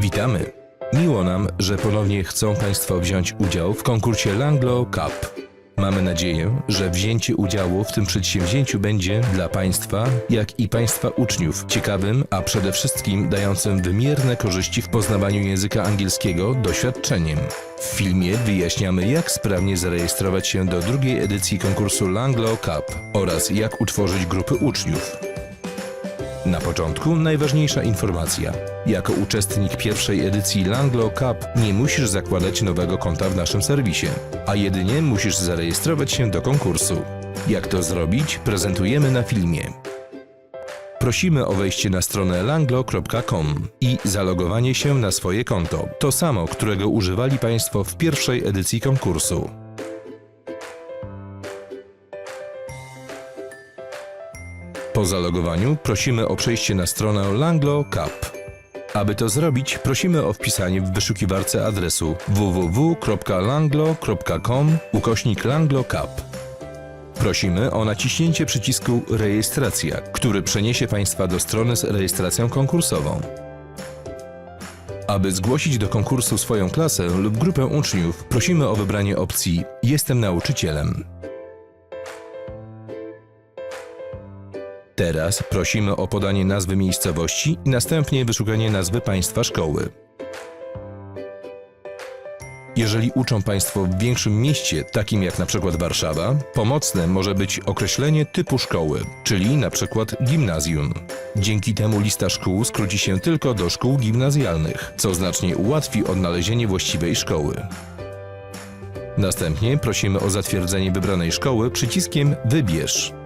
Witamy. Miło nam, że ponownie chcą Państwo wziąć udział w konkursie Langlo Cup. Mamy nadzieję, że wzięcie udziału w tym przedsięwzięciu będzie dla Państwa, jak i Państwa uczniów ciekawym, a przede wszystkim dającym wymierne korzyści w poznawaniu języka angielskiego doświadczeniem. W filmie wyjaśniamy, jak sprawnie zarejestrować się do drugiej edycji konkursu Langlo Cup oraz jak utworzyć grupy uczniów. Na początku najważniejsza informacja. Jako uczestnik pierwszej edycji Langlo Cup nie musisz zakładać nowego konta w naszym serwisie, a jedynie musisz zarejestrować się do konkursu. Jak to zrobić, prezentujemy na filmie. Prosimy o wejście na stronę langlo.com i zalogowanie się na swoje konto, to samo, którego używali Państwo w pierwszej edycji konkursu. Po zalogowaniu prosimy o przejście na stronę Langlo Cup. Aby to zrobić, prosimy o wpisanie w wyszukiwarce adresu www.langlo.com ukośnik. Prosimy o naciśnięcie przycisku Rejestracja, który przeniesie Państwa do strony z rejestracją konkursową. Aby zgłosić do konkursu swoją klasę lub grupę uczniów, prosimy o wybranie opcji Jestem nauczycielem. Teraz prosimy o podanie nazwy miejscowości i następnie wyszukanie nazwy państwa szkoły. Jeżeli uczą Państwo w większym mieście, takim jak na przykład Warszawa, pomocne może być określenie typu szkoły, czyli na przykład gimnazjum. Dzięki temu lista szkół skróci się tylko do szkół gimnazjalnych, co znacznie ułatwi odnalezienie właściwej szkoły. Następnie prosimy o zatwierdzenie wybranej szkoły przyciskiem Wybierz.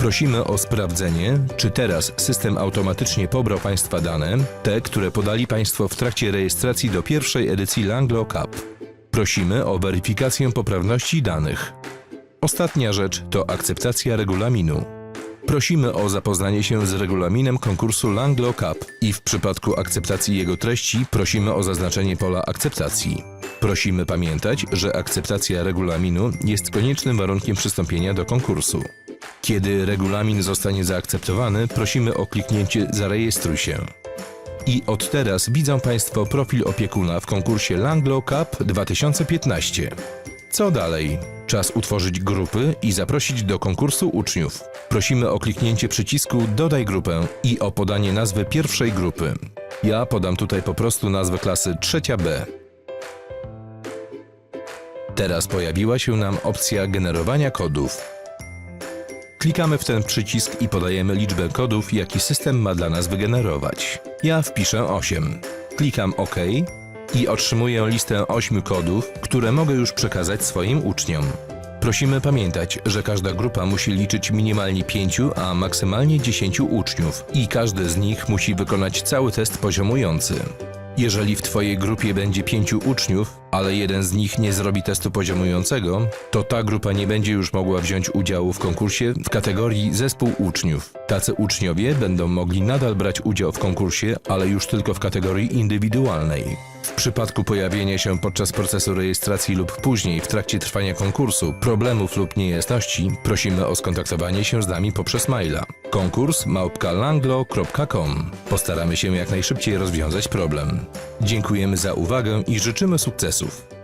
Prosimy o sprawdzenie, czy teraz system automatycznie pobrał Państwa dane, te, które podali Państwo w trakcie rejestracji do pierwszej edycji Langlo Cup. Prosimy o weryfikację poprawności danych. Ostatnia rzecz to akceptacja regulaminu. Prosimy o zapoznanie się z regulaminem konkursu Langlo Cup i w przypadku akceptacji jego treści prosimy o zaznaczenie pola akceptacji. Prosimy pamiętać, że akceptacja regulaminu jest koniecznym warunkiem przystąpienia do konkursu. Kiedy regulamin zostanie zaakceptowany, prosimy o kliknięcie Zarejestruj się. I od teraz widzą Państwo profil opiekuna w konkursie Langlo Cup 2015. Co dalej? Czas utworzyć grupy i zaprosić do konkursu uczniów. Prosimy o kliknięcie przycisku Dodaj grupę i o podanie nazwy pierwszej grupy. Ja podam tutaj po prostu nazwę klasy trzecia B. Teraz pojawiła się nam opcja generowania kodów. Klikamy w ten przycisk i podajemy liczbę kodów, jaki system ma dla nas wygenerować. Ja wpiszę 8. Klikam OK i otrzymuję listę 8 kodów, które mogę już przekazać swoim uczniom. Prosimy pamiętać, że każda grupa musi liczyć minimalnie 5, a maksymalnie 10 uczniów i każdy z nich musi wykonać cały test poziomujący. Jeżeli w Twojej grupie będzie pięciu uczniów, ale jeden z nich nie zrobi testu poziomującego, to ta grupa nie będzie już mogła wziąć udziału w konkursie w kategorii zespół uczniów. Tacy uczniowie będą mogli nadal brać udział w konkursie, ale już tylko w kategorii indywidualnej. W przypadku pojawienia się podczas procesu rejestracji lub później w trakcie trwania konkursu problemów lub niejasności, prosimy o skontaktowanie się z nami poprzez maila. Konkurs małpkalanglo.com. Postaramy się jak najszybciej rozwiązać problem. Dziękujemy za uwagę i życzymy Yusuf.